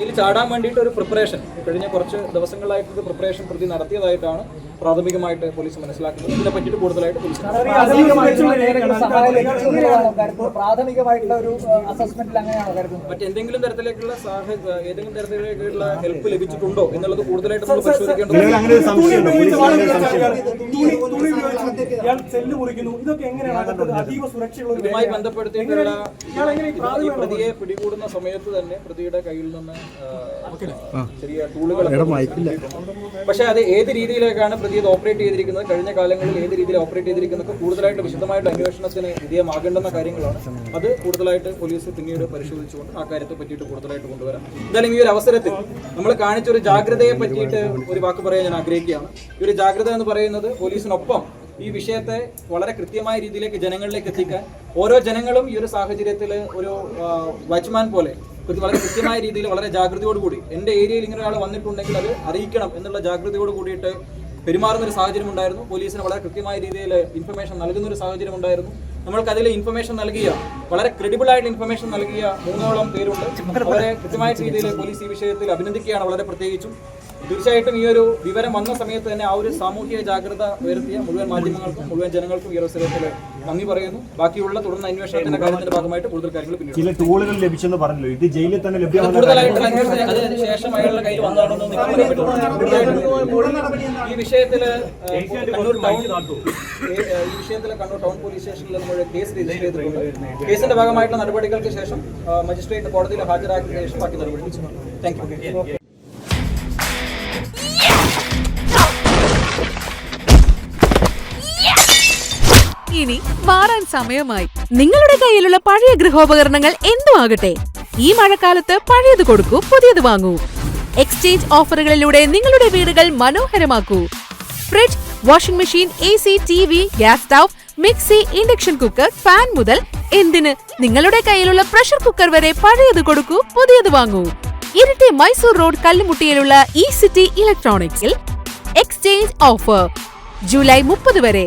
ഇതിൽ ചാടാൻ വേണ്ടിയിട്ട് ഒരു പ്രിപ്പറേഷൻ കഴിഞ്ഞ കുറച്ച് ദിവസങ്ങളായിട്ട് ഒരു പ്രിപ്പറേഷൻ പ്രതി നടത്തിയതായിട്ടാണ് പ്രാഥമികമായിട്ട് പോലീസ് മനസ്സിലാക്കുന്നത്. ഇതിനെ പറ്റിയിട്ട് കൂടുതലായിട്ട് പോലീസ് പ്രാഥമികമായിട്ടുള്ള ഒരു അസസ്മെന്റിൽ അങ്ങനെയാണോ കരുതുന്നത്. മറ്റെന്തെങ്കിലും തരത്തിലേക്കുള്ള ഏതെങ്കിലും തരത്തിലേക്കുള്ള ഹെൽപ്പ് ലഭിച്ചിട്ടുണ്ടോ എന്നുള്ളത് കൂടുതലായിട്ട് നമ്മൾ നിലവിൽ ഇയാൾ സെല്ല് മുറിക്കുന്നു. ഇതൊക്കെ എങ്ങനെയാണ് അതീവ സുരക്ഷയുള്ള ഇതുമായി. ബന്ധപ്പെടുത്തിയിട്ടുള്ള ഈ പ്രതിയെ പിടികൂടുന്ന സമയത്ത് തന്നെ പ്രതിയുടെ കയ്യിൽ നിന്ന് ചെറിയ ടൂളുകൾ പക്ഷെ അത് ഏത് രീതിയിലേക്കാണ് പ്രതി ഇത് ഓപ്പറേറ്റ് ചെയ്തിരിക്കുന്നത്? കഴിഞ്ഞ കാലങ്ങളിൽ ഏത് രീതിയിൽ ഓപ്പറേറ്റ് ചെയ്തിരിക്കുന്നത് കൂടുതലായിട്ട് വിശദമായിട്ട് അന്വേഷണത്തിന് വിധേയമാകേണ്ടുന്ന കാര്യങ്ങളാണ്. അത് കൂടുതലായിട്ട് പോലീസ് പിന്നീട് പരിശോധിച്ചുകൊണ്ട് ആ കാര്യത്തെ പറ്റിയിട്ട് കൂടുതലായിട്ട് കൊണ്ടുവരാം. എന്തായാലും ഈ ഒരു അവസരത്തിൽ നമ്മൾ കാണിച്ച ഒരു ജാഗ്രതയെ പറ്റിയിട്ട് ഒരു വാക്ക് പറയാൻ ഞാൻ ആഗ്രഹിക്കുകയാണ്. ഈ ഒരു ജാഗ്രത എന്ന് പറയുന്നത് പോലീസിനൊപ്പം ഈ വിഷയത്തെ വളരെ കൃത്യമായ രീതിയിലേക്ക് ജനങ്ങളിലേക്ക് എത്തിക്കാൻ ഓരോ ജനങ്ങളും ഈ ഒരു സാഹചര്യത്തിൽ ഒരു വാച്ച്മാൻ പോലെ വളരെ കൃത്യമായ രീതിയിൽ വളരെ ജാഗ്രതയോടുകൂടി എന്റെ ഏരിയയിൽ ഇങ്ങനെ ഒരാൾ വന്നിട്ടുണ്ടെങ്കിൽ അത് അറിയിക്കണം എന്നുള്ള ജാഗ്രതയോട് കൂടിയിട്ട് പെരുമാറുന്ന ഒരു സാഹചര്യം ഉണ്ടായിരുന്നു. പോലീസിന് വളരെ കൃത്യമായ രീതിയിൽ ഇൻഫർമേഷൻ നൽകുന്ന ഒരു സാഹചര്യം ഉണ്ടായിരുന്നു. നമ്മൾക്ക് അതിൽ ഇൻഫർമേഷൻ നൽകിയ വളരെ ക്രെഡിബിൾ ആയിട്ട് ഇൻഫർമേഷൻ നൽകിയ മൂന്നോളം പേരുണ്ട്. വളരെ കൃത്യമായ രീതിയിൽ പോലീസ് ഈ വിഷയത്തിൽ അഭിനന്ദിക്കുകയാണ് വളരെ പ്രത്യേകിച്ചും. തീർച്ചയായിട്ടും ഈ ഒരു വിവരം വന്ന സമയത്ത് തന്നെ ആ ഒരു സാമൂഹിക ജാഗ്രത ഉയർത്തിയ മുഴുവൻ മാധ്യമങ്ങൾക്കും മുഴുവൻ ജനങ്ങൾക്കും ഈ അവസരത്തിൽ നന്ദി പറയുന്നു. ബാക്കിയുള്ള തുടർന്ന് അന്വേഷണത്തിന്റെ കാര്യത്തിന്റെ ഭാഗമായിട്ട് കൂടുതൽ കാര്യങ്ങൾ പിന്നീട് ചില ടൂളുകൾ ലഭിച്ചെന്ന് പറഞ്ഞല്ലോ. ഇത് ജയിലിൽ തന്നെ ലഭ്യമാണ് കൂടുതലായിട്ട് അന്വേഷണം അതിന് ശേഷം അയാളുടെ കയ്യിൽ വന്നതാണെന്ന് ഈ വിഷയത്തിൽ ഏഹ്, കണ്ണൂർ ടൗൺ ഈ വിഷയത്തിൽ കണ്ണൂർ ടൗൺ പോലീസ് സ്റ്റേഷനിൽ നമ്മൾ കേസ് രജിസ്റ്റർ ചെയ്തിട്ടുണ്ട്. കേസിന്റെ ഭാഗമായിട്ടുള്ള നടപടികൾക്ക് ശേഷം മജിസ്ട്രേറ്റ് കോടതിയിൽ ഹാജരാക്കിയ ശേഷം ബാക്കി നടപടി താങ്ക് യു ഇനി മാറാൻ സമയമായി. നിങ്ങളുടെ കയ്യിലുള്ള പഴയ ഗൃഹോപകരണങ്ങൾ എന്തുമാകട്ടെ ഈ മഴക്കാലത്ത് പഴയത് കൊടുക്കൂ പുതിയത് വാങ്ങൂ. എക്സ്ചേഞ്ച് ഓഫറുകളിലൂടെ നിങ്ങളുടെ വീടുകൾ മനോഹരമാക്കൂ. Fridge washing machine A C T V gas stove mixie induction cooker fan മുതൽ എന്തിന്? നിങ്ങളുടെ കയ്യിലുള്ള പ്രഷർ കുക്കർ വരെ പഴയത് കൊടുക്കൂ പുതിയത് വാങ്ങൂ. ഇരട്ടി മൈസൂർ റോഡ് കല്ലുമുട്ടിയിലുള്ള ഇ സിറ്റി ഇലക്ട്രോണിക്സിൽ എക്സ്ചേഞ്ച് ഓഫർ ജൂലൈ മുപ്പത് വരെ.